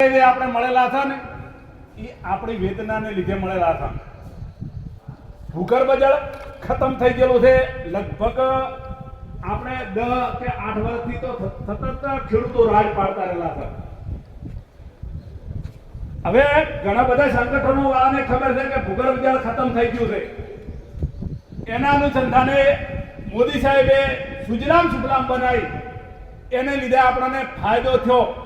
આપણે મળેલા હતા ને, એ આપણી વેદનાને લીધે મળેલા હતા. ભૂગર્ભ જળ ખતમ થઈ ગયેલું છે. લગભગ આપણે દસ કે આઠ વર્ષથી તો સતત ખેડૂતો રાજ પાડતા રહેલા હતા. હવે ઘણા બધા સંગઠનો વાળાને ખબર છે કે ભૂગર્ભ જળ ખતમ થઈ ગયું છે. એના અનુસંધાને મોદી સાહેબે સુજલામ સુફલામ બનાવી. એને લીધે આપણને ફાયદો થયો.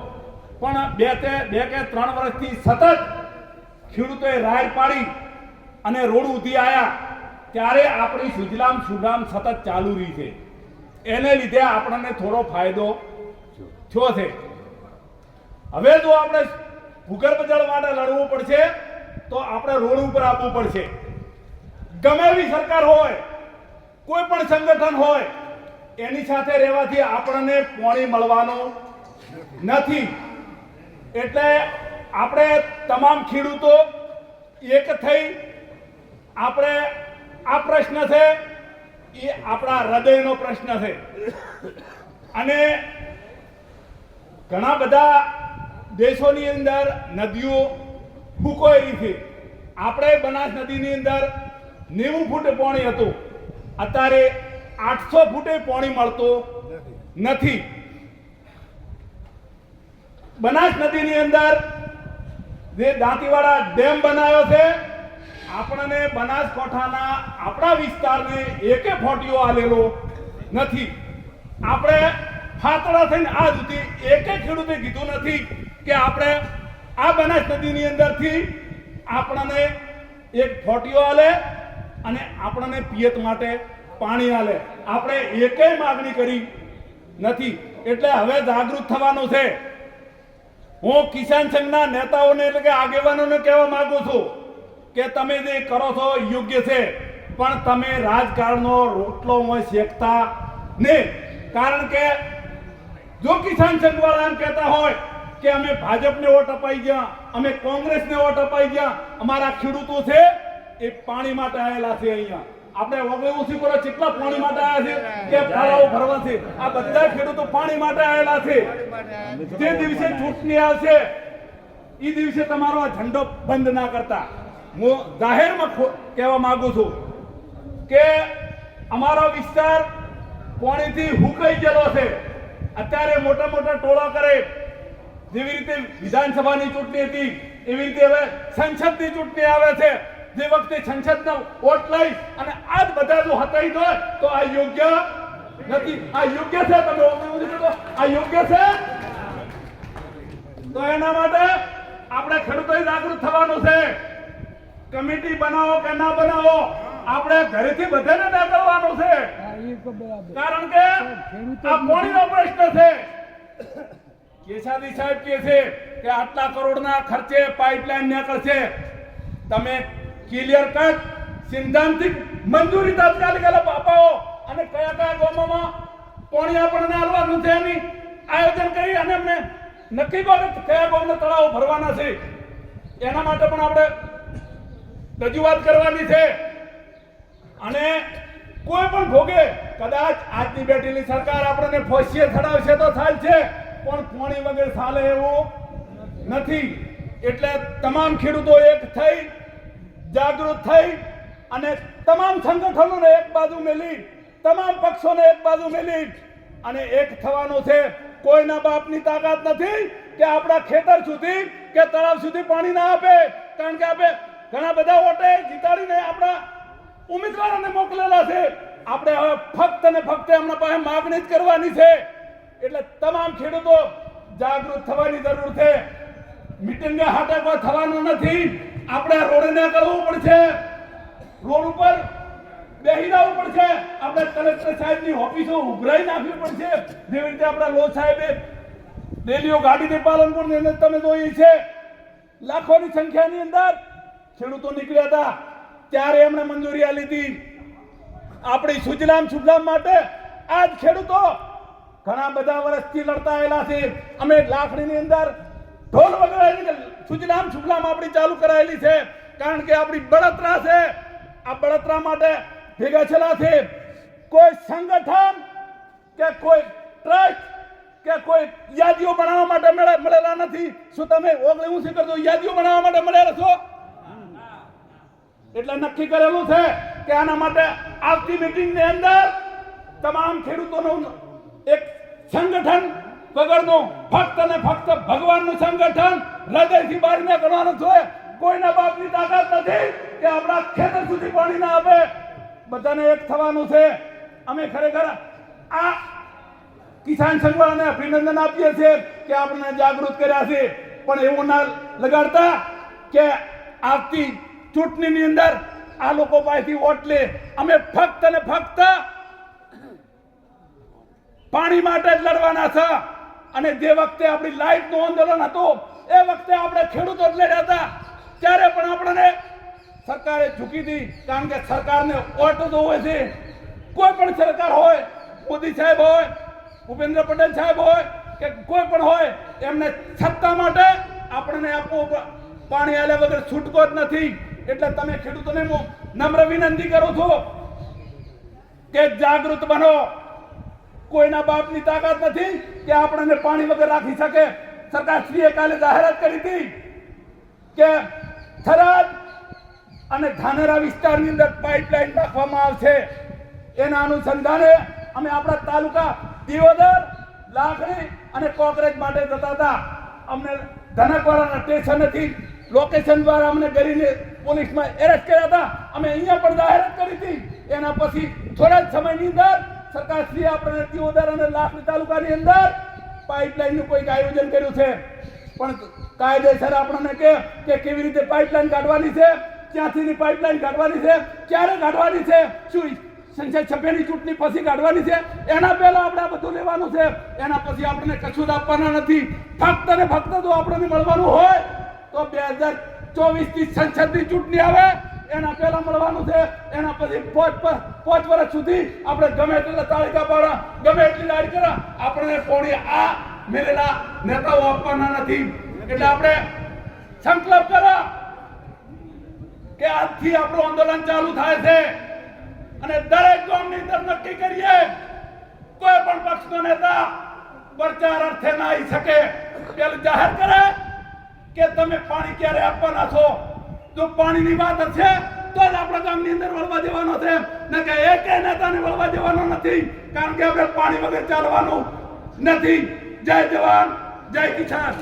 પણ બે કે બે કે ત્રણ વર્ષથી સતત ખેડૂતોએ રાડ પાડી અને રોડ ઉધી આવ્યા ત્યારે આપણી સુજલામ સુફલામ સતત ચાલુ રહી છે. એને લીધે આપણને થોડો ફાયદો થયો છે. હવે જો આપણે ભૂગર્ભ જળ માટે લડવું પડશે, તો આપણે રોડ ઉપર આવવું પડશે. ગમે એવી સરકાર હોય, કોઈ પણ સંગઠન હોય, એની સાથે રહેવાથી આપણને પોણી મળવાનું નથી. એટલે આપણે તમામ ખેડૂતો એક થઈ આપણે આ પ્રશ્ન છે, એ આપણા હૃદયનો પ્રશ્ન છે. અને ઘણા બધા દેશોની અંદર નદીઓ ફૂંકોયેલી છે. આપણે બનાસ નદીની અંદર નેવું ફૂટ પાણી હતું. અત્યારે આઠસો ફૂટે પાણી મળતું નથી. બનાસ નદીની અંદર જે દાંતીવાડા ડેમ બનાવ્યો છે, આપણને બનાસકાંઠાના આપણા વિસ્તારને એકે ફોટીઓ આલેલો નથી. આપણે ફાતળા થઈને આ સુધી એકે ખેડૂતે કીધું નથી કે આપણે આ બનાસ નદીની અંદરથી આપણને એક ફોટીઓ આલે અને આપણને પિયત માટે પાણી આલે. આપણે એકેય માગણી કરી નથી. એટલે હવે જાગૃત થવાનું છે. હું કિસાન સંઘના નેતાઓને એટલે કે આગેવાનોને કહેવા માંગુ છું કે તમે જે કરો છો યોગ્ય છે, પણ તમે રાજકારણનો રોટલો શેકતા નહીં. કારણ કે જો કિસાન સંઘ વાળા એમ કહેતા હોય કે અમે ભાજપને વોટ અપાઈ ગયા, અમે કોંગ્રેસને વોટ અપાઈ ગયા, અમારા ખેડૂતો છે એ પાણી માટે આવેલા છે અહીંયા. આપણે ઓગણસી પર કેટલા પાણી માટે આવ્યા છે કે તળાવ ભરવા છે. આ બધા ખેડૂતો પાણી માટે આવેલા છે. જે દિવસે ચૂંટણી આવશે એ દિવસે તમારો આ ઝંડો બંધ ના કરતા. હું જાહેરમાં કહેવા માંગુ છું કે અમારો વિસ્તાર પાણીથી હુકાઈ ગયેલો છે. અત્યારે મોટા મોટા ટોળા કરે. જેવી રીતે વિધાનસભાની ચૂંટણી હતી, એવી રીતે હવે સંસદની ચૂંટણી આવે છે. જે વખતે સંસદનો વોટ લઈ અને આ જ બધા જો હતાઈ દો તો આ યોગ્ય નથી. આ યોગ્ય છે? તમે આ યોગ્ય છે? તો એના માટે આપણે ખેડૂતોએ જાગૃત થવાનું છે. કમિટી બનાવો કે ના બનાવો, આપણે ઘરેથી બધાને ના છે. કારણ કે આ કોણીનો પ્રશ્ન છે. કેસાદી સાહેબ કહે છે કે આટલા કરોડના ખર્ચે પાઇપલાઇન નીકળશે તમે ક્લિયર કટ સિદ્ધાંતિક મંજૂરી તાત્કાલિક અપાવો અને કયા કયા ગામોમાં પાણી આપણને આલવાનું છે એની આયોજન કરી અને અમને નક્કી કરો કયા ગામને તળાવો ભરવાના છે એના માટે પણ આપણે રજૂઆત કરવાની છે અને કોઈ પણ ભોગે કદાચ આજની બેઠેલી સરકાર આપણને ફોસીએ ચડાવશે તો ચાલશે પણ પાણી વગર ચાલે એવું નથી એટલે તમામ ખેડૂતો એક થઈ જાગૃત થઈ અને તમામ સંગઠનોને એક બાજુ મેલી, તમામ પક્ષોને એક બાજુ મેલી અને એક થવાનું છે. કોઈના બાપની તાકાત નથી કે આપણા ખેતર સુધી કે તળાવ સુધી પાણી ના આપે. કારણ કે આપે ઘણા બધા વોટે જીતાડીને આપણા ઉમેદવારોને મોકલેલા છે. આપણે હવે ફક્ત ને ફક્ત એમના પાસે માગણી જ કરવાની છે. એટલે તમામ ખેડૂતો જાગૃત થવાની જરૂર છે. મીટિંગ હાટકવા થવાનું નથી. આપણે રોડને કરવું પડશે. રોડ ઉપર બેહી રહેવું પડશે. આપણે કલેક્ટર સાહેબની ઓફિસો ઉભરાઈ નાખવી પડશે. જેવી રીતે આપણા લો સાહેબે રેલીઓ ગાડીને પાલનપુરની અંદર તમે જોઈ છે. લાખોની સંખ્યાની અંદર ખેડૂતો નીકળ્યા હતા. ત્યારે એમણે મંજૂરી આલી હતી આપણી સુજલામ સુજલામ માટે આજ ખેડૂતો ઘણા બધા વર્ષથી લડતા આવેલા છે. અમે લાકડીની અંદર ઢોલ વગાડેલી સુજલામ સુફલામ આપણી ચાલુ કરાયેલી છે. કારણ કે આપણી બળતરા છે. આ બળતરા માટે ભેગા છેલા છે. કોઈ સંગઠન કે કોઈ ટ્રસ્ટ કે કોઈ યાદીઓ બનાવવા માટે મળે- મળેલા નથી. શું તમે ઓગળી ઊંચી કરજો? યાદીઓ બનાવવા માટે મળેલા છો? એટલે નક્કી કરેલું છે કે આના માટે આવતી મીટિંગની અંદર તમામ ખેડૂતોનું એક સંગઠન વગરનું ફક્ત ને ફક્ત ભગવાનનું સંગઠન હૃદયથી બારીને કરવાનું છે. કોઈના બાપની તાકાત નથી કે આપણા ખેતર સુધી પાણી ના આપે. બધાને એક થવાનું છે. અમે ખરેખર આ કિસાન સંઘવાળાને અભિનંદન આપીએ છીએ કે આપણે જાગૃત કર્યા છે. પણ એવું ના લગાડતા કે આવતી ચૂંટણીની અંદર આ લોકો પાસેથી વોટ લે. અમે ફક્ત ને ફક્ત પાણી માટે જ લડવાના છે. અને જે વખતે આપણી લાઈટનું આંદોલન હતું, એ વખતે આપણે ખેડૂતો લડ્યા હતા ત્યારે પણ આપણને સરકારે ઝૂકી દી કારણ કે સરકારને ઓટ જ હોય છે. કોઈ પણ સરકાર હોય, મોદી સાહેબ હોય, ભૂપેન્દ્ર પટેલ સાહેબ હોય, કે કોઈ પણ હોય, એમને સત્તા માટે આપણને આપવું પાણી આલ્યા વગર છૂટકો જ નથી. એટલે તમે ખેડૂતોને નમ્ર વિનંતી કરું છું કે જાગૃત બનો. કોઈના બાપની તાકાત નથી કે આપણને પાણી વગર રાખી શકે. સરકારશ્રીએ કાલે જાહેરાત કરી હતી કે થરાદ અને ધાનેરા વિસ્તારની અંદર પાઇપલાઇન નાખવામાં આવશે. એના અનુસંધાને અમે આપણા તાલુકા દિયોદર, લાખણી અને કોકરેજ માટે જતા હતા. અમને ધનકવાડાના સ્ટેશનેથી લોકેશન દ્વારા અમને કરીને પોલીસમાં એરેસ્ટ કર્યા હતા. અમે અહીંયા પણ જાહેરાત કરી હતી. એના પછી થોડા જ સમયની અંદર સરકારશ્રીએ આપણે દિયોદર અને લાખની તાલુકાની અંદર પાઇપલાઇનનું કોઈક આયોજન કર્યું છે. પણ કાયદેસર આપણને કે કે કેવી રીતે પાઇપલાઇન કાઢવાની છે, ક્યાંથી પાઇપલાઇન કાઢવાની છે, ક્યારે કાઢવાની છે, શું સંસદ સભ્યની ચૂંટણી પછી કાઢવાની છે, એના પહેલા આપણે આ બધું લેવાનું છે. એના પછી આપણને કશું જ આપવાના નથી. ફક્ત ને ફક્ત જો આપણને મળવાનું હોય, તો બે હજાર ચોવીસથી સંસદની ચૂંટણી આવે એના પહેલા મળવાનું છે. એના પછી પાંચ પાંચ વર્ષ સુધી આપણે ગમે તેટલા તાળીકા પાડા ગમે એટલી લાડ કરા આપણને પોણી આ મેળેલા નેતાઓ આપવાના નથી. એટલે આપણે સંકલ્પ કરો કે આજથી આપણું આંદોલન ચાલુ થાય છે. અને દરેક ગામની અંદર નક્કી કરીએ, કોઈ પણ પક્ષનો નેતા પ્રચાર અર્થે ના આવી શકે. પેલું જાહેર કરે કે તમે પાણી ક્યારે આપવાના છો? જો પાણીની વાત હશે, તો જ આપણા ગામની અંદર વળવા દેવાનો છે. ને કે એક નેતાને વળવા દેવાનો નથી, કારણ કે આપણે પાણી વગર ચાલવાનું નથી. જય જવાન, જય કિસાન.